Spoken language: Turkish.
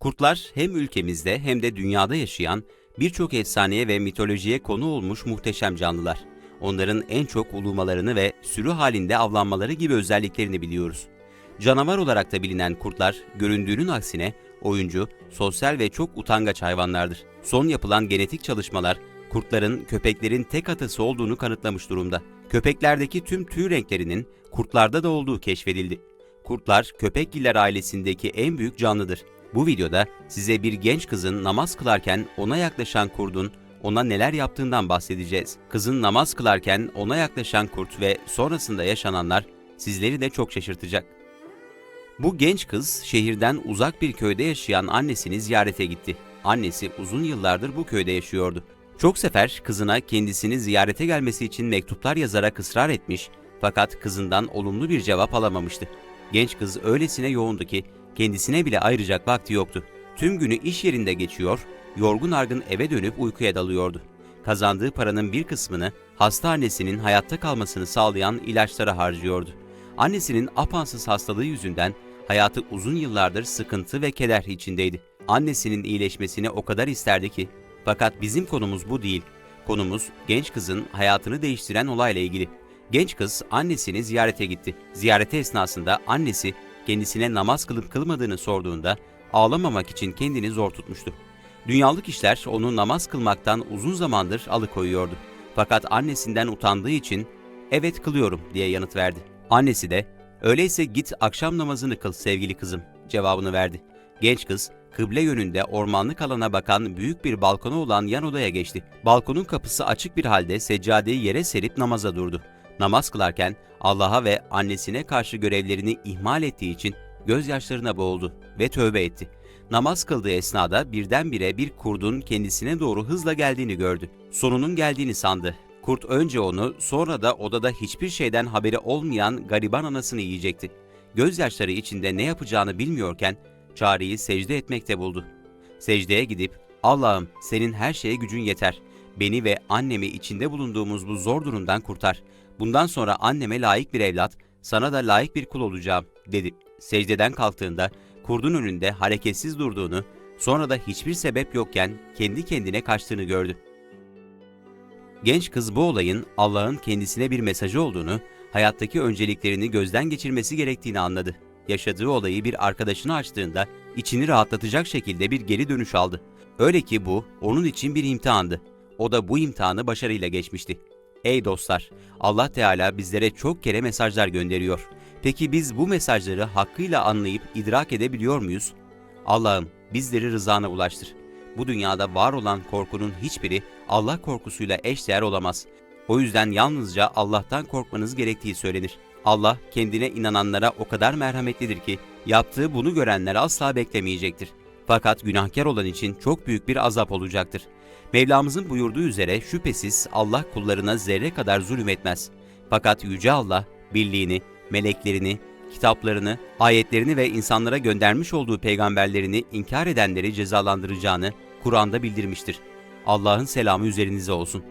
Kurtlar hem ülkemizde hem de dünyada yaşayan birçok efsaneye ve mitolojiye konu olmuş muhteşem canlılar. Onların en çok ulumalarını ve sürü halinde avlanmaları gibi özelliklerini biliyoruz. Canavar olarak da bilinen kurtlar, göründüğünün aksine oyuncu, sosyal ve çok utangaç hayvanlardır. Son yapılan genetik çalışmalar, kurtların köpeklerin tek atası olduğunu kanıtlamış durumda. Köpeklerdeki tüm tüy renklerinin kurtlarda da olduğu keşfedildi. Kurtlar, köpekgiller ailesindeki en büyük canlıdır. Bu videoda size bir genç kızın namaz kılarken ona yaklaşan kurdun ona neler yaptığından bahsedeceğiz. Kızın namaz kılarken ona yaklaşan kurt ve sonrasında yaşananlar sizleri de çok şaşırtacak. Bu genç kız şehirden uzak bir köyde yaşayan annesini ziyarete gitti. Annesi uzun yıllardır bu köyde yaşıyordu. Çok sefer kızına kendisini ziyarete gelmesi için mektuplar yazarak ısrar etmiş fakat kızından olumlu bir cevap alamamıştı. Genç kız öylesine yoğundu ki kendisine bile ayıracak vakti yoktu. Tüm günü iş yerinde geçiyor, yorgun argın eve dönüp uykuya dalıyordu. Kazandığı paranın bir kısmını hasta annesinin hayatta kalmasını sağlayan ilaçlara harcıyordu. Annesinin apansız hastalığı yüzünden hayatı uzun yıllardır sıkıntı ve keder içindeydi. Annesinin iyileşmesini o kadar isterdi ki. Fakat bizim konumuz bu değil. Konumuz genç kızın hayatını değiştiren olayla ilgili. Genç kız annesini ziyarete gitti. Ziyareti esnasında annesi kendisine namaz kılıp kılmadığını sorduğunda ağlamamak için kendini zor tutmuştu. Dünyalık işler onu namaz kılmaktan uzun zamandır alıkoyuyordu. Fakat annesinden utandığı için evet kılıyorum diye yanıt verdi. Annesi de öyleyse git akşam namazını kıl sevgili kızım cevabını verdi. Genç kız kıble yönünde ormanlık alana bakan büyük bir balkonu olan yan odaya geçti. Balkonun kapısı açık bir halde seccadeyi yere serip namaza durdu. Namaz kılarken Allah'a ve annesine karşı görevlerini ihmal ettiği için gözyaşlarına boğuldu ve tövbe etti. Namaz kıldığı esnada birdenbire bir kurdun kendisine doğru hızla geldiğini gördü. Sonunun geldiğini sandı. Kurt önce onu sonra da odada hiçbir şeyden haberi olmayan gariban anasını yiyecekti. Gözyaşları içinde ne yapacağını bilmiyorken çareyi secde etmekte buldu. Secdeye gidip Allah'ım senin her şeye gücün yeter. Beni ve annemi içinde bulunduğumuz bu zor durumdan kurtar. Bundan sonra anneme layık bir evlat, sana da layık bir kul olacağım dedi. Secdeden kalktığında kurdun önünde hareketsiz durduğunu, sonra da hiçbir sebep yokken kendi kendine kaçtığını gördü. Genç kız bu olayın Allah'ın kendisine bir mesajı olduğunu, hayattaki önceliklerini gözden geçirmesi gerektiğini anladı. Yaşadığı olayı bir arkadaşına açtığında içini rahatlatacak şekilde bir geri dönüş aldı. Öyle ki bu onun için bir imtihandı. O da bu imtihanı başarıyla geçmişti. Ey dostlar, Allah Teala bizlere çok kere mesajlar gönderiyor. Peki biz bu mesajları hakkıyla anlayıp idrak edebiliyor muyuz? Allah'ım bizleri rızana ulaştır. Bu dünyada var olan korkunun hiçbiri Allah korkusuyla eşdeğer olamaz. O yüzden yalnızca Allah'tan korkmanız gerektiği söylenir. Allah kendine inananlara o kadar merhametlidir ki yaptığı bunu görenler asla beklemeyecektir. Fakat günahkar olan için çok büyük bir azap olacaktır. Mevlamızın buyurduğu üzere şüphesiz Allah kullarına zerre kadar zulüm etmez. Fakat Yüce Allah birliğini, meleklerini, kitaplarını, ayetlerini ve insanlara göndermiş olduğu peygamberlerini inkar edenleri cezalandıracağını Kur'an'da bildirmiştir. Allah'ın selamı üzerinize olsun.